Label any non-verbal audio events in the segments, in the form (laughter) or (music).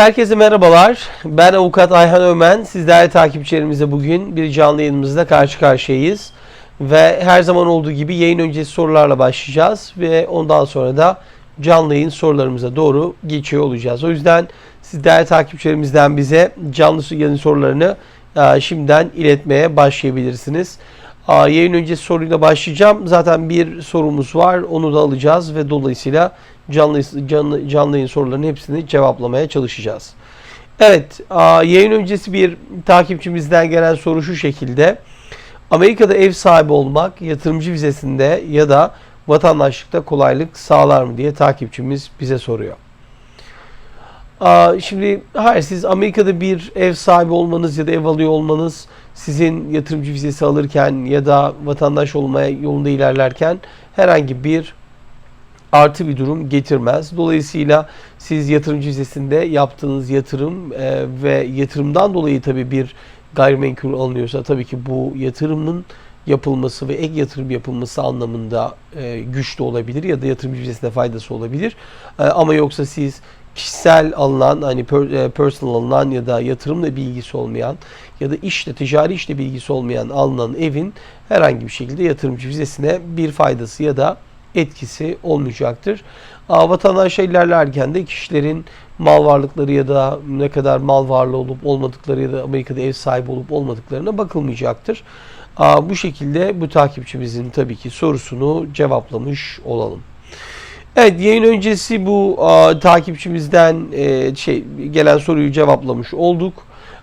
Herkese merhabalar. Ben avukat Ayhan Ömen. Sizlerle takipçilerimizle bugün bir canlı yayınımızda karşı karşıyayız. Ve her zaman olduğu gibi yayın öncesi sorularla başlayacağız. Ve ondan sonra da canlı yayın sorularımıza doğru geçiyor olacağız. O yüzden siz değerli takipçilerimizden bize canlı yayın sorularını e, şimdiden iletmeye başlayabilirsiniz. E, Yayın öncesi soruyla başlayacağım. Zaten bir sorumuz var. Onu da alacağız ve dolayısıyla canlı canlı, canlı yayın sorularının hepsini cevaplamaya çalışacağız. Evet, yayın öncesi bir takipçimizden gelen soru şu şekilde. Amerika'da ev sahibi olmak yatırımcı vizesinde ya da vatandaşlıkta kolaylık sağlar mı diye takipçimiz bize soruyor. Şimdi hayır siz Amerika'da bir ev sahibi olmanız ya da ev alıyor olmanız sizin yatırımcı vizesi alırken ya da vatandaş olmaya yolunda ilerlerken herhangi bir artı bir durum getirmez. Dolayısıyla siz yatırımcı vizesinde yaptığınız yatırım e, ve yatırımdan dolayı tabii bir gayrimenkul alınıyorsa tabii ki bu yatırımın yapılması ve ek yatırım yapılması anlamında e, güçlü olabilir ya da yatırımcı vizesine faydası olabilir. E, ama yoksa siz kişisel alınan hani e, personal alınan ya da yatırımla bilgisi olmayan ya da işle ticari işle bilgisi olmayan alınan evin herhangi bir şekilde yatırımcı vizesine bir faydası ya da etkisi olmayacaktır. Vatandaşa ilerlerken de kişilerin mal varlıkları ya da ne kadar mal varlığı olup olmadıkları ya da Amerika'da ev sahibi olup olmadıklarına bakılmayacaktır. Bu şekilde bu takipçimizin tabii ki sorusunu cevaplamış olalım. Evet yayın öncesi bu a, takipçimizden e, şey gelen soruyu cevaplamış olduk.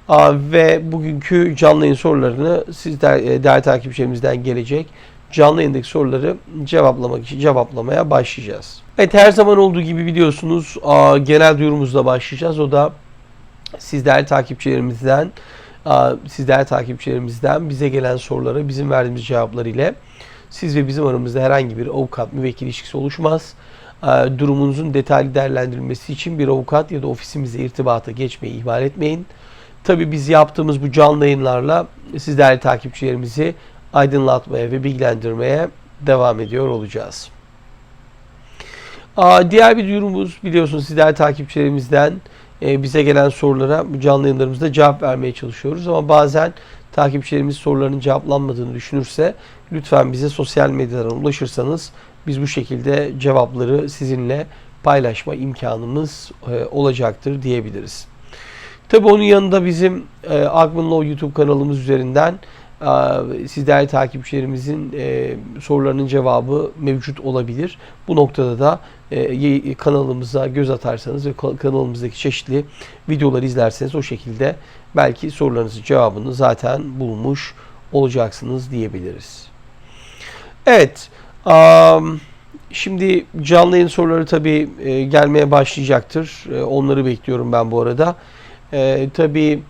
A, ve bugünkü canlı yayın sorularını sizler e, değerli takipçilerimizden gelecek canlı yayındaki soruları cevaplamak için cevaplamaya başlayacağız. Evet her zaman olduğu gibi biliyorsunuz genel duyurumuzla başlayacağız. O da sizler takipçilerimizden sizler takipçilerimizden bize gelen sorulara bizim verdiğimiz cevaplar ile siz ve bizim aramızda herhangi bir avukat müvekkil ilişkisi oluşmaz. Durumunuzun detaylı değerlendirilmesi için bir avukat ya da ofisimizle irtibata geçmeyi ihmal etmeyin. Tabii biz yaptığımız bu canlı yayınlarla siz değerli takipçilerimizi aydınlatmaya ve bilgilendirmeye devam ediyor olacağız. Diğer bir duyurumuz biliyorsunuz siz değerli takipçilerimizden e, bize gelen sorulara bu canlı yayınlarımızda cevap vermeye çalışıyoruz. Ama bazen takipçilerimiz sorularının cevaplanmadığını düşünürse lütfen bize sosyal medyadan ulaşırsanız biz bu şekilde cevapları sizinle paylaşma imkanımız e, olacaktır diyebiliriz. Tabii onun yanında bizim e, YouTube kanalımız üzerinden siz değerli takipçilerimizin e, sorularının cevabı mevcut olabilir. Bu noktada da e, kanalımıza göz atarsanız ve kanalımızdaki çeşitli videoları izlerseniz o şekilde belki sorularınızın cevabını zaten bulmuş olacaksınız diyebiliriz. Evet. Şimdi canlı yayın soruları tabii e, gelmeye başlayacaktır. Onları bekliyorum ben bu arada. Tabii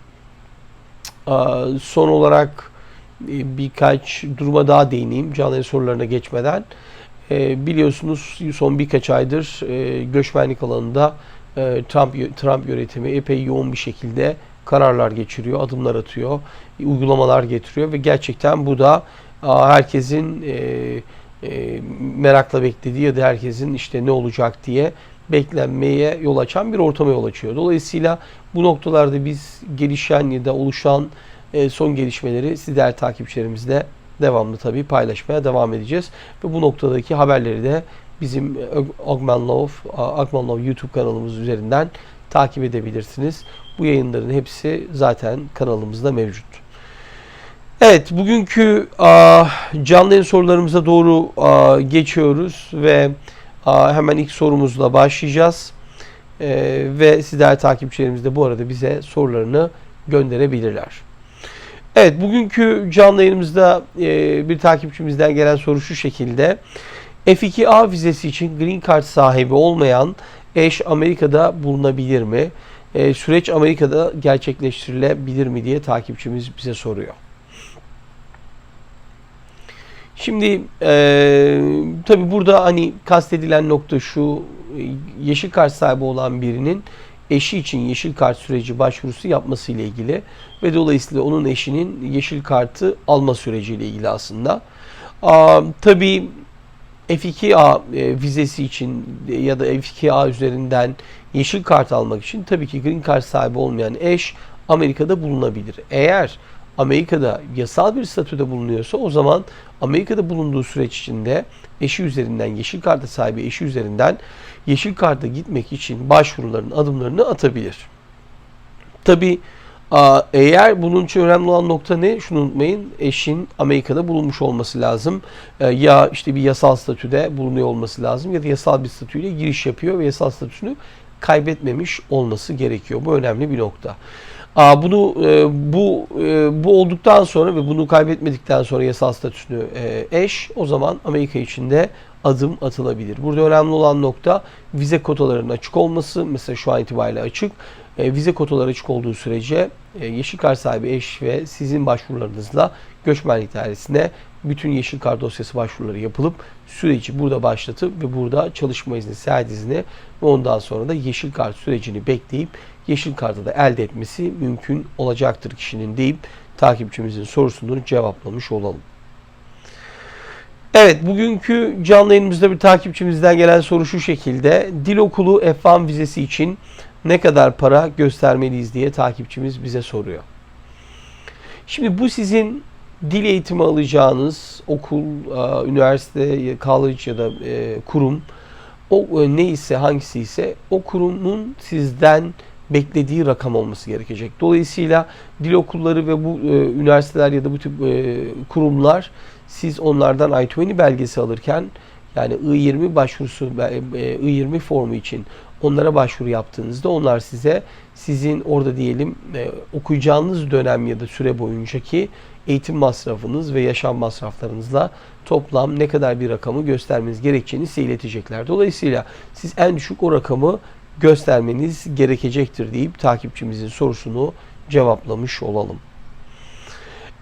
son olarak birkaç duruma daha değineyim canlı sorularına geçmeden. E, biliyorsunuz son birkaç aydır e, göçmenlik alanında e, Trump Trump yönetimi epey yoğun bir şekilde kararlar geçiriyor, adımlar atıyor, uygulamalar getiriyor ve gerçekten bu da herkesin e, e, merakla beklediği ya da herkesin işte ne olacak diye beklenmeye yol açan bir ortama yol açıyor. Dolayısıyla bu noktalarda biz gelişen ya da oluşan e, son gelişmeleri sizler takipçilerimizle devamlı tabii paylaşmaya devam edeceğiz. Ve bu noktadaki haberleri de bizim Agman Love, Agman Love YouTube kanalımız üzerinden takip edebilirsiniz. Bu yayınların hepsi zaten kanalımızda mevcut. Evet, bugünkü canlı yayın sorularımıza doğru geçiyoruz ve hemen ilk sorumuzla başlayacağız. E, ve sizler takipçilerimiz de bu arada bize sorularını gönderebilirler. Evet, bugünkü canlı yayınımızda e, bir takipçimizden gelen soru şu şekilde. F2A vizesi için Green Card sahibi olmayan eş Amerika'da bulunabilir mi? E, süreç Amerika'da gerçekleştirilebilir mi diye takipçimiz bize soruyor. Şimdi e, tabi burada hani kastedilen nokta şu yeşil kart sahibi olan birinin eşi için yeşil kart süreci başvurusu yapması ile ilgili ve dolayısıyla onun eşinin yeşil kartı alma süreci ile ilgili aslında. Aa, tabii F2A e, vizesi için ya da F2A üzerinden yeşil kart almak için tabii ki green card sahibi olmayan eş Amerika'da bulunabilir. Eğer Amerika'da yasal bir statüde bulunuyorsa o zaman Amerika'da bulunduğu süreç içinde eşi üzerinden, yeşil karta sahibi eşi üzerinden yeşil karta gitmek için başvuruların adımlarını atabilir. Tabi eğer bunun için önemli olan nokta ne? Şunu unutmayın. Eşin Amerika'da bulunmuş olması lazım. E, ya işte bir yasal statüde bulunuyor olması lazım ya da yasal bir statüyle giriş yapıyor ve yasal statüsünü kaybetmemiş olması gerekiyor. Bu önemli bir nokta. Bunu e, bu e, bu olduktan sonra ve bunu kaybetmedikten sonra yasal statüsünü eş o zaman Amerika içinde adım atılabilir. Burada önemli olan nokta vize kotalarının açık olması. Mesela şu an itibariyle açık. E, vize kotaları açık olduğu sürece e, yeşil kart sahibi eş ve sizin başvurularınızla göçmenlik dairesine bütün yeşil kart dosyası başvuruları yapılıp süreci burada başlatıp ve burada çalışma izni, seyahat izni ve ondan sonra da yeşil kart sürecini bekleyip yeşil kartı da elde etmesi mümkün olacaktır kişinin deyip takipçimizin sorusunu cevaplamış olalım. Evet, bugünkü canlı yayınımızda bir takipçimizden gelen soru şu şekilde. Dil okulu F1 vizesi için ne kadar para göstermeliyiz diye takipçimiz bize soruyor. Şimdi bu sizin dil eğitimi alacağınız okul, üniversite, college ya da e, kurum o e, neyse hangisi ise o kurumun sizden beklediği rakam olması gerekecek. Dolayısıyla dil okulları ve bu e, üniversiteler ya da bu tip kurumlar siz onlardan I-20 belgesi alırken yani I-20 başvurusu, I-20 formu için onlara başvuru yaptığınızda onlar size sizin orada diyelim e, okuyacağınız dönem ya da süre boyuncaki eğitim masrafınız ve yaşam masraflarınızla toplam ne kadar bir rakamı göstermeniz gerekeceğini size iletecekler. Dolayısıyla siz en düşük o rakamı göstermeniz gerekecektir deyip takipçimizin sorusunu cevaplamış olalım.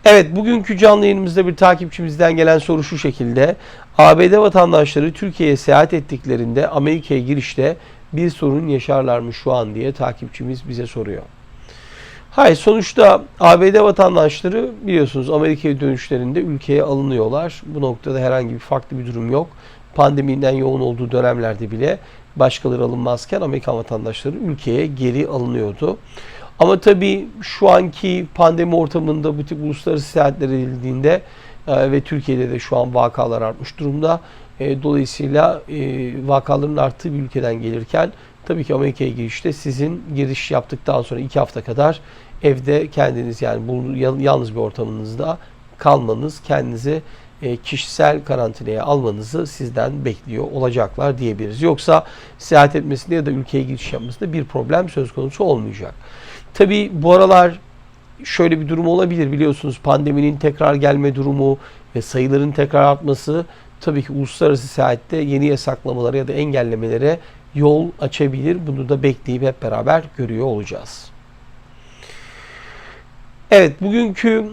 Evet bugünkü canlı yayınımızda bir takipçimizden gelen soru şu şekilde. ABD vatandaşları Türkiye'ye seyahat ettiklerinde Amerika'ya girişte bir sorun yaşarlar mı şu an diye takipçimiz bize soruyor. Hayır sonuçta ABD vatandaşları biliyorsunuz Amerika'ya dönüşlerinde ülkeye alınıyorlar. Bu noktada herhangi bir farklı bir durum yok. Pandemiden yoğun olduğu dönemlerde bile başkaları alınmazken Amerikan vatandaşları ülkeye geri alınıyordu. Ama tabii şu anki pandemi ortamında bu tip uluslararası seyahatler edildiğinde e, ve Türkiye'de de şu an vakalar artmış durumda. E, dolayısıyla e, vakaların arttığı bir ülkeden gelirken tabii ki Amerika'ya girişte sizin giriş yaptıktan sonra iki hafta kadar evde kendiniz yani bu yalnız bir ortamınızda kalmanız, kendinizi e, kişisel karantinaya almanızı sizden bekliyor olacaklar diyebiliriz. Yoksa seyahat etmesinde ya da ülkeye giriş yapmasında bir problem söz konusu olmayacak. Tabii bu aralar şöyle bir durum olabilir biliyorsunuz pandeminin tekrar gelme durumu ve sayıların tekrar artması tabii ki uluslararası seyahatte yeni yasaklamalara ya da engellemelere yol açabilir. Bunu da bekleyip hep beraber görüyor olacağız. Evet bugünkü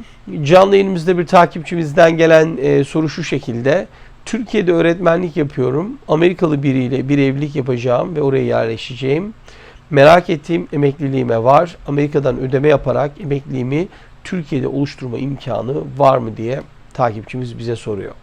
canlı yayınımızda bir takipçimizden gelen e, soru şu şekilde. Türkiye'de öğretmenlik yapıyorum. Amerikalı biriyle bir evlilik yapacağım ve oraya yerleşeceğim. Merak ettiğim emekliliğime var. Amerika'dan ödeme yaparak emekliliğimi Türkiye'de oluşturma imkanı var mı diye takipçimiz bize soruyor.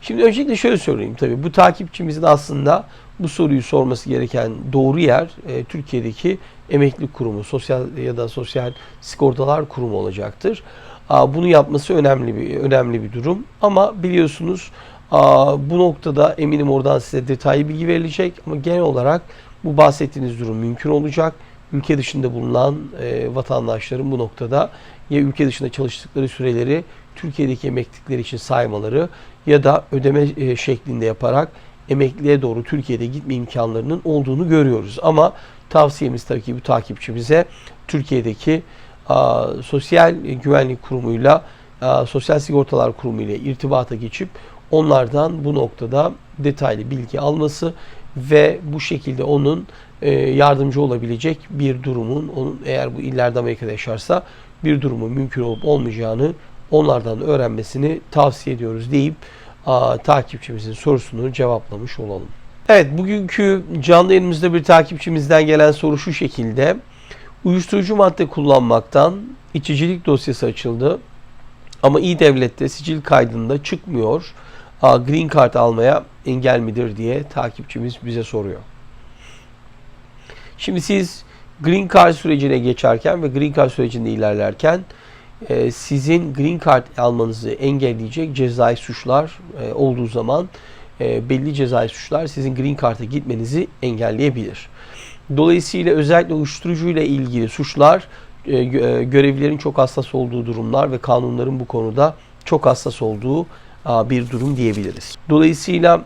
Şimdi öncelikle şöyle söyleyeyim tabii bu takipçimizin aslında bu soruyu sorması gereken doğru yer e, Türkiye'deki emeklilik kurumu, sosyal ya da sosyal sigortalar kurumu olacaktır. A, bunu yapması önemli bir önemli bir durum. Ama biliyorsunuz a, bu noktada eminim oradan size detaylı bilgi verilecek ama genel olarak bu bahsettiğiniz durum mümkün olacak. Ülke dışında bulunan e, vatandaşların bu noktada ya ülke dışında çalıştıkları süreleri Türkiye'deki emeklilikleri için saymaları ya da ödeme e, şeklinde yaparak emekliye doğru Türkiye'de gitme imkanlarının olduğunu görüyoruz. Ama tavsiyemiz tabii ki bu takipçimize Türkiye'deki sosyal güvenlik kurumuyla sosyal sigortalar kurumu ile irtibata geçip onlardan bu noktada detaylı bilgi alması ve bu şekilde onun e, yardımcı olabilecek bir durumun onun eğer bu illerde Amerika'da yaşarsa bir durumun mümkün olup olmayacağını onlardan öğrenmesini tavsiye ediyoruz deyip a, takipçimizin sorusunu cevaplamış olalım. Evet bugünkü canlı yayınımızda bir takipçimizden gelen soru şu şekilde. Uyuşturucu madde kullanmaktan içicilik dosyası açıldı. Ama iyi devlette sicil kaydında çıkmıyor. A, green card almaya engel midir diye takipçimiz bize soruyor. Şimdi siz Green Card sürecine geçerken ve Green Card sürecinde ilerlerken e, sizin Green Card almanızı engelleyecek cezai suçlar e, olduğu zaman e, belli cezai suçlar sizin Green Card'a gitmenizi engelleyebilir. Dolayısıyla özellikle uyuşturucuyla ilgili suçlar e, e, görevlilerin çok hassas olduğu durumlar ve kanunların bu konuda çok hassas olduğu bir durum diyebiliriz. Dolayısıyla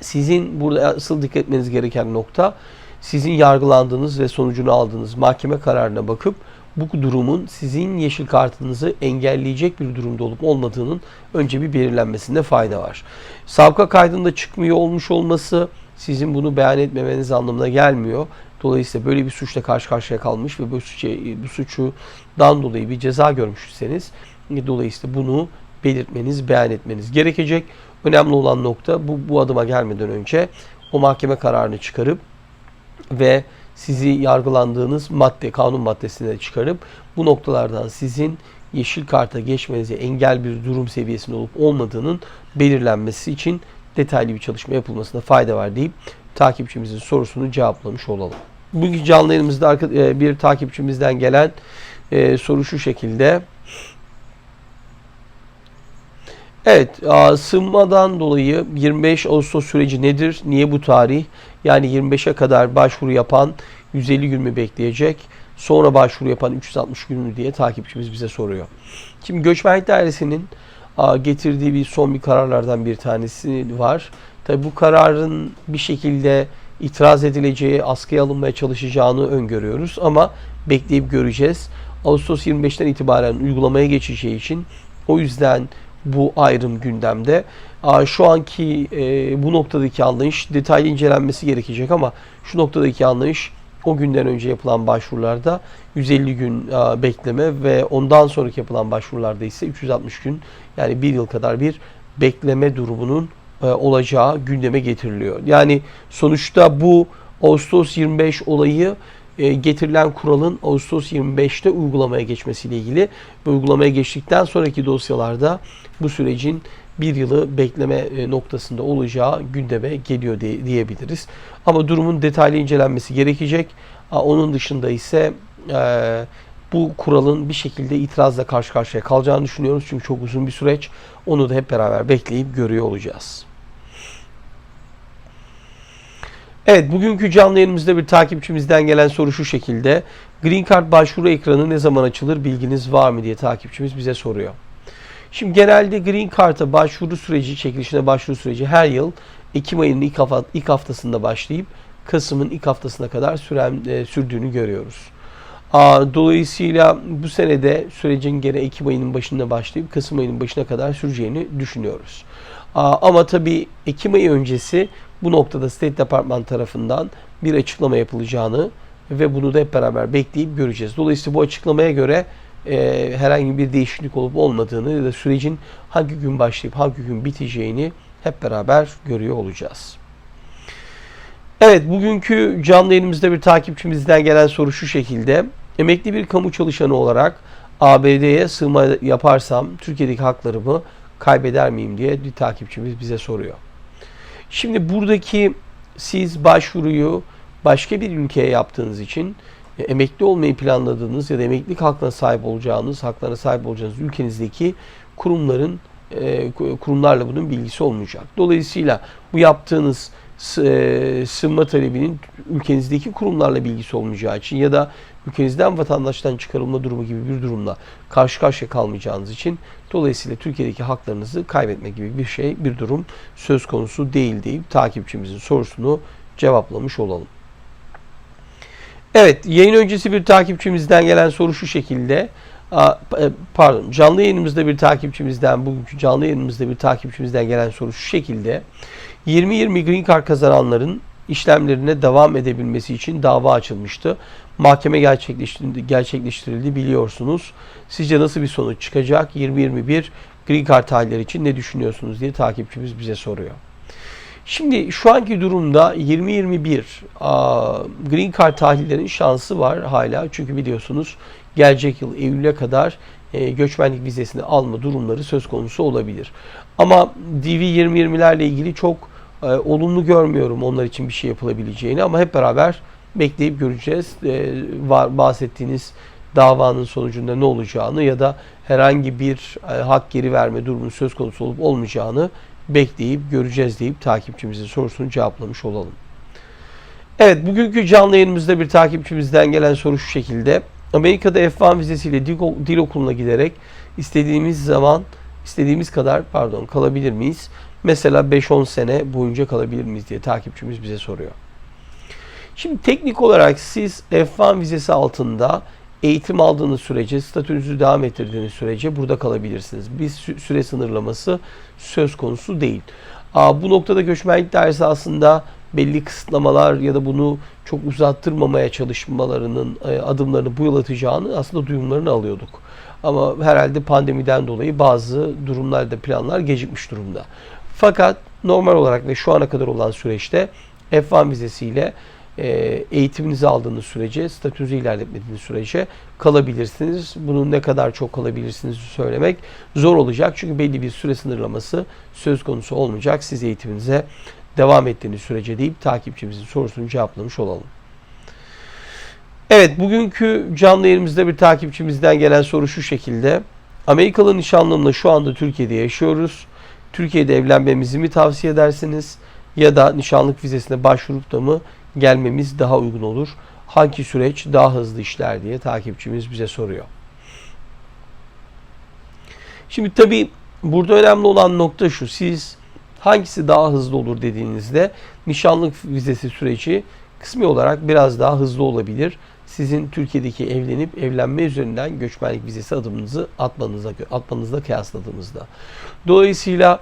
sizin burada asıl dikkat etmeniz gereken nokta sizin yargılandığınız ve sonucunu aldığınız mahkeme kararına bakıp bu durumun sizin yeşil kartınızı engelleyecek bir durumda olup olmadığının önce bir belirlenmesinde fayda var. Savka kaydında çıkmıyor olmuş olması sizin bunu beyan etmemeniz anlamına gelmiyor. Dolayısıyla böyle bir suçla karşı karşıya kalmış ve bu, suçu, bu suçundan dolayı bir ceza görmüşseniz dolayısıyla bunu belirtmeniz, beyan etmeniz gerekecek. Önemli olan nokta bu, bu adıma gelmeden önce o mahkeme kararını çıkarıp ve sizi yargılandığınız madde, kanun maddesine çıkarıp bu noktalardan sizin yeşil karta geçmenize engel bir durum seviyesinde olup olmadığının belirlenmesi için detaylı bir çalışma yapılmasına fayda var deyip takipçimizin sorusunu cevaplamış olalım. Bugün canlı yayınımızda e, bir takipçimizden gelen e, soru şu şekilde. Evet, sığınmadan dolayı 25 Ağustos süreci nedir? Niye bu tarih? Yani 25'e kadar başvuru yapan 150 gün mü bekleyecek? Sonra başvuru yapan 360 gün mü diye takipçimiz bize soruyor. Şimdi Göçmenlik Dairesi'nin getirdiği bir son bir kararlardan bir tanesi var. Tabi bu kararın bir şekilde itiraz edileceği, askıya alınmaya çalışacağını öngörüyoruz ama bekleyip göreceğiz. Ağustos 25'ten itibaren uygulamaya geçeceği için o yüzden bu ayrım gündemde. Şu anki e, bu noktadaki anlayış detaylı incelenmesi gerekecek ama şu noktadaki anlayış o günden önce yapılan başvurularda 150 gün bekleme ve ondan sonraki yapılan başvurularda ise 360 gün yani bir yıl kadar bir bekleme durumunun e, olacağı gündeme getiriliyor. Yani sonuçta bu Ağustos 25 olayı getirilen kuralın Ağustos 25'te uygulamaya geçmesiyle ilgili ve uygulamaya geçtikten sonraki dosyalarda bu sürecin bir yılı bekleme e, noktasında olacağı gündeme geliyor diye- diyebiliriz. Ama durumun detaylı incelenmesi gerekecek. Onun dışında ise e, bu kuralın bir şekilde itirazla karşı karşıya kalacağını düşünüyoruz. Çünkü çok uzun bir süreç. Onu da hep beraber bekleyip görüyor olacağız. Evet, bugünkü canlı yayınımızda bir takipçimizden gelen soru şu şekilde. Green Card başvuru ekranı ne zaman açılır bilginiz var mı diye takipçimiz bize soruyor. Şimdi genelde Green Card'a başvuru süreci, çekilişine başvuru süreci her yıl Ekim ayının ilk, ilk haftasında başlayıp Kasım'ın ilk haftasına kadar süren, e, sürdüğünü görüyoruz. Aa, Dolayısıyla bu senede sürecin gene Ekim ayının başında başlayıp Kasım ayının başına kadar süreceğini düşünüyoruz. Aa, Ama tabii Ekim ayı öncesi bu noktada State Department tarafından bir açıklama yapılacağını ve bunu da hep beraber bekleyip göreceğiz. Dolayısıyla bu açıklamaya göre e, herhangi bir değişiklik olup olmadığını ya da sürecin hangi gün başlayıp hangi gün biteceğini hep beraber görüyor olacağız. Evet, bugünkü canlı yayınımızda bir takipçimizden gelen soru şu şekilde. Emekli bir kamu çalışanı olarak ABD'ye sığma yaparsam Türkiye'deki haklarımı kaybeder miyim diye bir takipçimiz bize soruyor. Şimdi buradaki siz başvuruyu başka bir ülkeye yaptığınız için e, emekli olmayı planladığınız ya da emeklilik hakkına sahip olacağınız, haklarına sahip olacağınız ülkenizdeki kurumların e, kurumlarla bunun bilgisi olmayacak. Dolayısıyla bu yaptığınız s- e, talebinin ülkenizdeki kurumlarla bilgisi olmayacağı için ya da ülkenizden vatandaştan çıkarılma durumu gibi bir durumla karşı karşıya kalmayacağınız için dolayısıyla Türkiye'deki haklarınızı kaybetme gibi bir şey, bir durum söz konusu değil deyip takipçimizin sorusunu cevaplamış olalım. Evet, yayın öncesi bir takipçimizden gelen soru şu şekilde. E, Pardon, canlı yayınımızda bir takipçimizden, bugünkü canlı yayınımızda bir takipçimizden gelen soru şu şekilde. 20-20 Green Card kazananların işlemlerine devam edebilmesi için dava açılmıştı. Mahkeme gerçekleştirildi, gerçekleştirildi biliyorsunuz. Sizce nasıl bir sonuç çıkacak? 20-21 Green Card tarihleri için ne düşünüyorsunuz diye takipçimiz bize soruyor. Şimdi şu anki durumda 2021 aa, Green Card tahlillerin şansı var hala. Çünkü biliyorsunuz gelecek yıl Eylül'e kadar e, göçmenlik vizesini alma durumları söz konusu olabilir. Ama DV 2020'lerle ilgili çok e, olumlu görmüyorum onlar için bir şey yapılabileceğini ama hep beraber bekleyip göreceğiz. E, var bahsettiğiniz davanın sonucunda ne olacağını ya da herhangi bir e, hak geri verme durumu söz konusu olup olmayacağını bekleyip göreceğiz deyip takipçimizin sorusunu cevaplamış olalım. Evet bugünkü canlı yayınımızda bir takipçimizden gelen soru şu şekilde. Amerika'da F1 vizesiyle dil, okuluna giderek istediğimiz zaman istediğimiz kadar pardon kalabilir miyiz? Mesela 5-10 sene boyunca kalabilir miyiz diye takipçimiz bize soruyor. Şimdi teknik olarak siz F1 vizesi altında eğitim aldığınız sürece, statünüzü devam ettirdiğiniz sürece burada kalabilirsiniz. Bir süre sınırlaması söz konusu değil. Aa, bu noktada göçmenlik dairesi aslında belli kısıtlamalar ya da bunu çok uzattırmamaya çalışmalarının e, adımlarını bu yıl atacağını aslında duyumlarını alıyorduk. Ama herhalde pandemiden dolayı bazı durumlarda planlar gecikmiş durumda. Fakat normal olarak ve şu ana kadar olan süreçte F1 vizesiyle e, eğitiminizi aldığınız sürece, statünüzü ilerletmediğiniz sürece kalabilirsiniz. Bunun ne kadar çok kalabilirsiniz söylemek zor olacak. Çünkü belli bir süre sınırlaması söz konusu olmayacak. Siz eğitiminize devam ettiğiniz sürece deyip takipçimizin sorusunu cevaplamış olalım. Evet bugünkü canlı yayınımızda bir takipçimizden gelen soru şu şekilde. Amerikalı nişanlımla şu anda Türkiye'de yaşıyoruz. Türkiye'de evlenmemizi mi tavsiye edersiniz? Ya da nişanlık vizesine başvurup da mı gelmemiz daha uygun olur? Hangi süreç daha hızlı işler diye takipçimiz bize soruyor. Şimdi tabii burada önemli olan nokta şu. Siz hangisi daha hızlı olur dediğinizde nişanlık vizesi süreci kısmi olarak biraz daha hızlı olabilir. Sizin Türkiye'deki evlenip evlenme üzerinden göçmenlik vizesi adımınızı atmanızla, atmanızla kıyasladığımızda. Dolayısıyla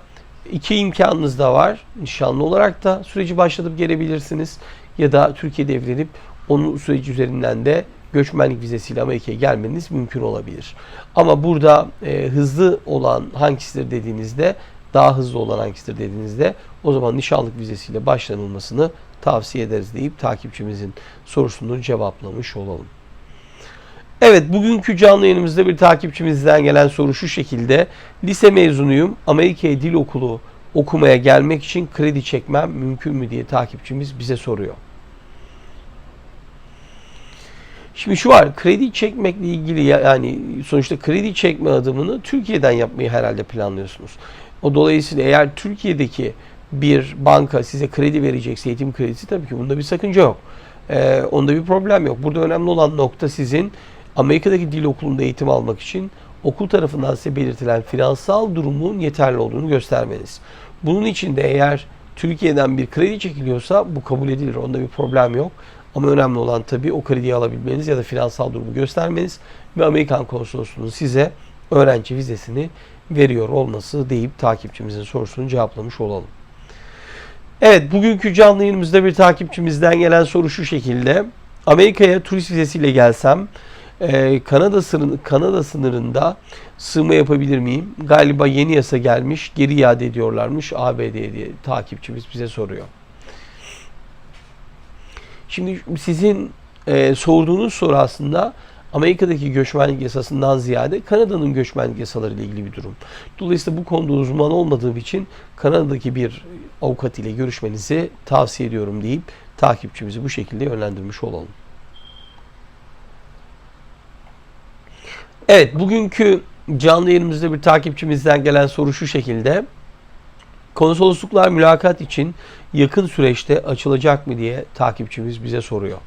iki imkanınız da var. Nişanlı olarak da süreci başlatıp gelebilirsiniz. Ya da Türkiye'de evlenip onun süreci üzerinden de göçmenlik vizesiyle Amerika'ya gelmeniz mümkün olabilir. Ama burada e, hızlı olan hangisidir dediğinizde daha hızlı olan hangisidir dediğinizde o zaman nişanlık vizesiyle başlanılmasını tavsiye ederiz deyip takipçimizin sorusunu cevaplamış olalım. Evet bugünkü canlı yayınımızda bir takipçimizden gelen soru şu şekilde. Lise mezunuyum. Amerika'ya dil okulu okumaya gelmek için kredi çekmem mümkün mü diye takipçimiz bize soruyor. Şimdi şu var, kredi çekmekle ilgili yani sonuçta kredi çekme adımını Türkiye'den yapmayı herhalde planlıyorsunuz. O dolayısıyla eğer Türkiye'deki bir banka size kredi verecekse eğitim kredisi tabii ki bunda bir sakınca yok. Ee, onda bir problem yok. Burada önemli olan nokta sizin Amerika'daki dil okulunda eğitim almak için okul tarafından size belirtilen finansal durumun yeterli olduğunu göstermeniz. Bunun için de eğer Türkiye'den bir kredi çekiliyorsa bu kabul edilir. Onda bir problem yok. Ama önemli olan tabii o krediyi alabilmeniz ya da finansal durumu göstermeniz ve Amerikan konsolosluğunun size öğrenci vizesini veriyor olması deyip takipçimizin sorusunu cevaplamış olalım. Evet bugünkü canlı yayınımızda bir takipçimizden gelen soru şu şekilde. Amerika'ya turist vizesiyle gelsem e, Kanada, sınır, Kanada sınırında sığma yapabilir miyim? Galiba yeni yasa gelmiş geri iade ediyorlarmış ABD'ye diye takipçimiz bize soruyor. Şimdi sizin e, sorduğunuz soru aslında Amerika'daki göçmenlik yasasından ziyade Kanada'nın göçmenlik yasaları ile ilgili bir durum. Dolayısıyla bu konuda uzman olmadığım için Kanada'daki bir avukat ile görüşmenizi tavsiye ediyorum deyip takipçimizi bu şekilde yönlendirmiş olalım. Evet, bugünkü canlı yayınımızda bir takipçimizden gelen soru şu şekilde. Konsolosluklar mülakat için yakın süreçte açılacak mı diye takipçimiz bize soruyor.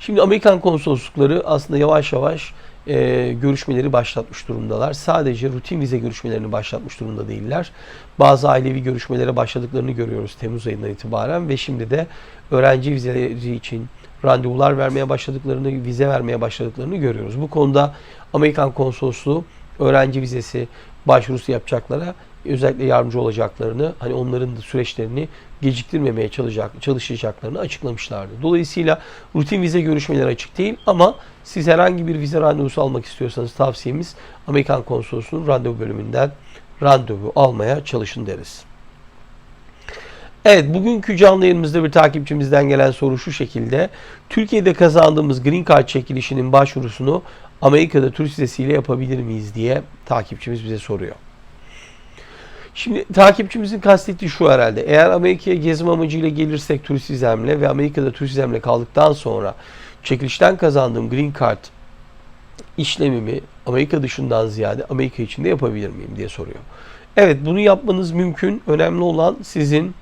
Şimdi Amerikan konsoloslukları aslında yavaş yavaş e, görüşmeleri başlatmış durumdalar. Sadece rutin vize görüşmelerini başlatmış durumda değiller. Bazı ailevi görüşmelere başladıklarını görüyoruz Temmuz ayından itibaren ve şimdi de öğrenci vizeleri için randevular vermeye başladıklarını, vize vermeye başladıklarını görüyoruz. Bu konuda Amerikan konsolosluğu öğrenci vizesi başvurusu yapacaklara özellikle yardımcı olacaklarını, hani onların da süreçlerini geciktirmemeye çalışacak, çalışacaklarını açıklamışlardı. Dolayısıyla rutin vize görüşmeleri açık değil ama siz herhangi bir vize randevusu almak istiyorsanız tavsiyemiz Amerikan Konsolosluğu'nun randevu bölümünden randevu almaya çalışın deriz. Evet bugünkü canlı yayınımızda bir takipçimizden gelen soru şu şekilde. Türkiye'de kazandığımız Green Card çekilişinin başvurusunu Amerika'da turist vizesiyle yapabilir miyiz diye takipçimiz bize soruyor. Şimdi takipçimizin kastettiği şu herhalde. Eğer Amerika'ya gezme amacıyla gelirsek turist vizemle ve Amerika'da turist vizemle kaldıktan sonra çekilişten kazandığım green card işlemimi Amerika dışından ziyade Amerika içinde yapabilir miyim diye soruyor. Evet bunu yapmanız mümkün. Önemli olan sizin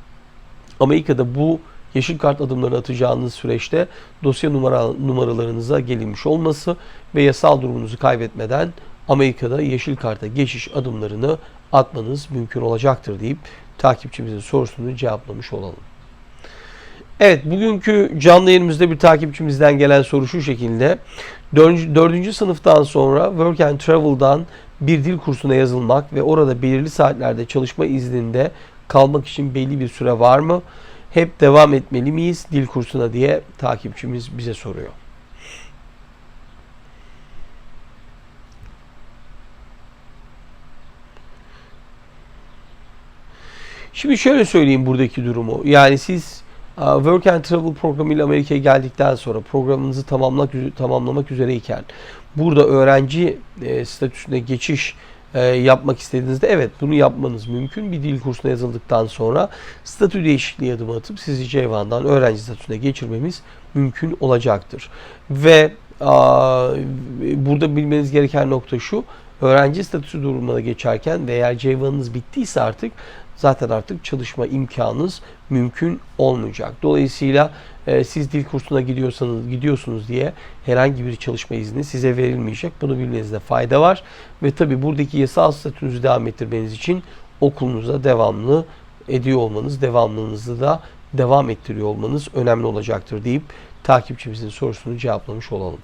Amerika'da bu yeşil kart adımlarını atacağınız süreçte dosya numara, numaralarınıza gelinmiş olması ve yasal durumunuzu kaybetmeden Amerika'da yeşil karta geçiş adımlarını atmanız mümkün olacaktır deyip takipçimizin sorusunu cevaplamış olalım. Evet bugünkü canlı yayınımızda bir takipçimizden gelen soru şu şekilde. Dördüncü, dördüncü sınıftan sonra Work and Travel'dan bir dil kursuna yazılmak ve orada belirli saatlerde çalışma izninde kalmak için belli bir süre var mı? Hep devam etmeli miyiz dil kursuna diye takipçimiz bize soruyor. Şimdi şöyle söyleyeyim buradaki durumu. Yani siz uh, Work and Travel programıyla Amerika'ya geldikten sonra programınızı tamamlamak, tamamlamak üzereyken burada öğrenci e, statüsüne geçiş e, yapmak istediğinizde evet bunu yapmanız mümkün. Bir dil kursuna yazıldıktan sonra statü değişikliği adımı atıp sizi C1'dan öğrenci statüsüne geçirmemiz mümkün olacaktır. Ve burada bilmeniz gereken nokta şu. Öğrenci statüsü durumuna geçerken ve eğer C1'ınız bittiyse artık zaten artık çalışma imkanınız mümkün olmayacak. Dolayısıyla e, siz dil kursuna gidiyorsanız gidiyorsunuz diye herhangi bir çalışma izni size verilmeyecek. Bunu bilmenizde fayda var. Ve tabi buradaki yasal statünüzü devam ettirmeniz için okulunuza devamlı ediyor olmanız, devamlılığınızı da devam ettiriyor olmanız önemli olacaktır deyip takipçimizin sorusunu cevaplamış olalım.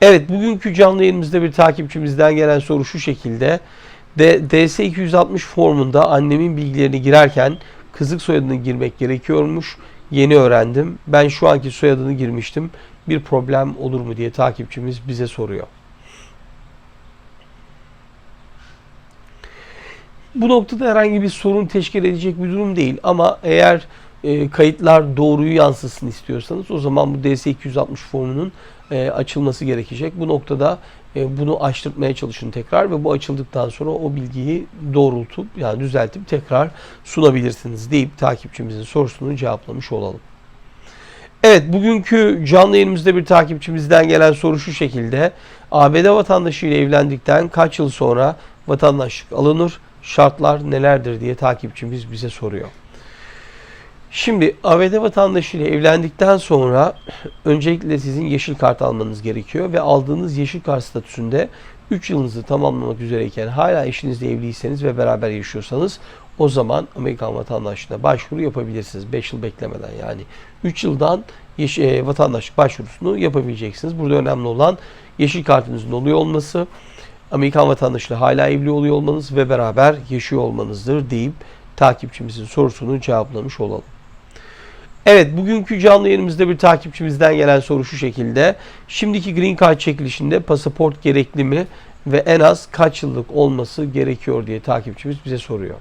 Evet bugünkü canlı yayınımızda bir takipçimizden gelen soru şu şekilde. DS260 formunda annemin bilgilerini girerken kızık soyadını girmek gerekiyormuş. Yeni öğrendim. Ben şu anki soyadını girmiştim. Bir problem olur mu diye takipçimiz bize soruyor. Bu noktada herhangi bir sorun teşkil edecek bir durum değil ama eğer e, kayıtlar doğruyu yansısın istiyorsanız o zaman bu DS260 formunun e, açılması gerekecek. Bu noktada bunu açtırmaya çalışın tekrar ve bu açıldıktan sonra o bilgiyi doğrultup yani düzeltip tekrar sunabilirsiniz deyip takipçimizin sorusunu cevaplamış olalım. Evet bugünkü canlı yayınımızda bir takipçimizden gelen soru şu şekilde. ABD vatandaşı ile evlendikten kaç yıl sonra vatandaşlık alınır? Şartlar nelerdir diye takipçimiz bize soruyor. Şimdi ABD vatandaşı ile evlendikten sonra (clears throat) öncelikle sizin yeşil kart almanız gerekiyor ve aldığınız yeşil kart statüsünde 3 yılınızı tamamlamak üzereyken hala eşinizle evliyseniz ve beraber yaşıyorsanız o zaman Amerikan vatandaşlığına başvuru yapabilirsiniz. 5 yıl beklemeden yani. 3 yıldan yeşil, e, vatandaşlık başvurusunu yapabileceksiniz. Burada önemli olan yeşil kartınızın oluyor olması, Amerikan vatandaşlığı hala evli oluyor olmanız ve beraber yaşıyor olmanızdır deyip takipçimizin sorusunu cevaplamış olalım. Evet bugünkü canlı yayınımızda bir takipçimizden gelen soru şu şekilde. Şimdiki Green Card çekilişinde pasaport gerekli mi ve en az kaç yıllık olması gerekiyor diye takipçimiz bize soruyor.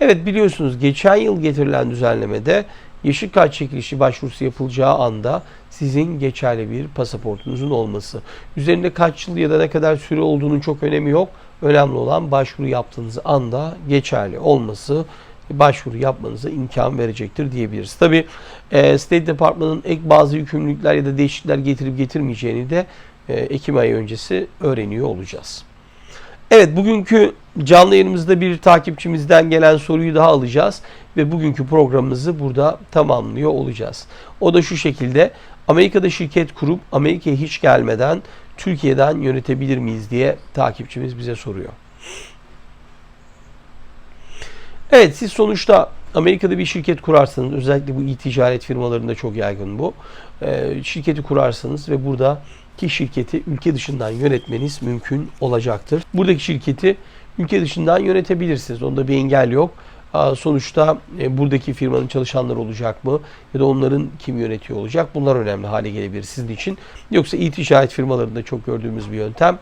Evet biliyorsunuz geçen yıl getirilen düzenlemede yeşil kart çekilişi başvurusu yapılacağı anda sizin geçerli bir pasaportunuzun olması. Üzerinde kaç yıl ya da ne kadar süre olduğunun çok önemi yok. Önemli olan başvuru yaptığınız anda geçerli olması başvuru yapmanıza imkan verecektir diyebiliriz. Tabi e, State Department'ın ek bazı yükümlülükler ya da değişiklikler getirip getirmeyeceğini de e, Ekim ayı öncesi öğreniyor olacağız. Evet bugünkü canlı yayınımızda bir takipçimizden gelen soruyu daha alacağız ve bugünkü programımızı burada tamamlıyor olacağız. O da şu şekilde Amerika'da şirket kurup Amerika'ya hiç gelmeden Türkiye'den yönetebilir miyiz diye takipçimiz bize soruyor. Evet siz sonuçta Amerika'da bir şirket kurarsanız özellikle bu e-ticaret firmalarında çok yaygın bu. E, şirketi kurarsanız ve burada ki şirketi ülke dışından yönetmeniz mümkün olacaktır. Buradaki şirketi ülke dışından yönetebilirsiniz. Onda bir engel yok. Sonuçta e, buradaki firmanın çalışanları olacak mı? Ya da onların kim yönetiyor olacak? Bunlar önemli hale gelebilir sizin için. Yoksa e-ticaret firmalarında çok gördüğümüz bir yöntem.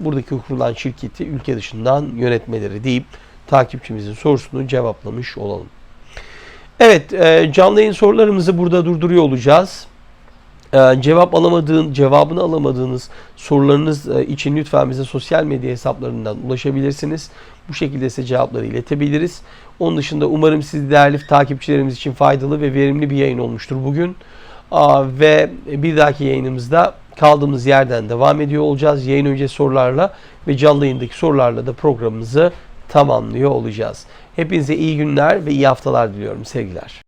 Buradaki kurulan şirketi ülke dışından yönetmeleri deyip takipçimizin sorusunu cevaplamış olalım. Evet, e, canlı yayın sorularımızı burada durduruyor olacağız. Ee, cevap alamadığın, cevabını alamadığınız sorularınız e, için lütfen bize sosyal medya hesaplarından ulaşabilirsiniz. Bu şekilde size cevapları iletebiliriz. Onun dışında umarım siz değerli takipçilerimiz için faydalı ve verimli bir yayın olmuştur bugün. Ve bir dahaki yayınımızda kaldığımız yerden devam ediyor olacağız. Yayın öncesi sorularla ve canlı yayındaki sorularla da programımızı tamamlıyor olacağız. Hepinize iyi günler ve iyi haftalar diliyorum. Sevgiler.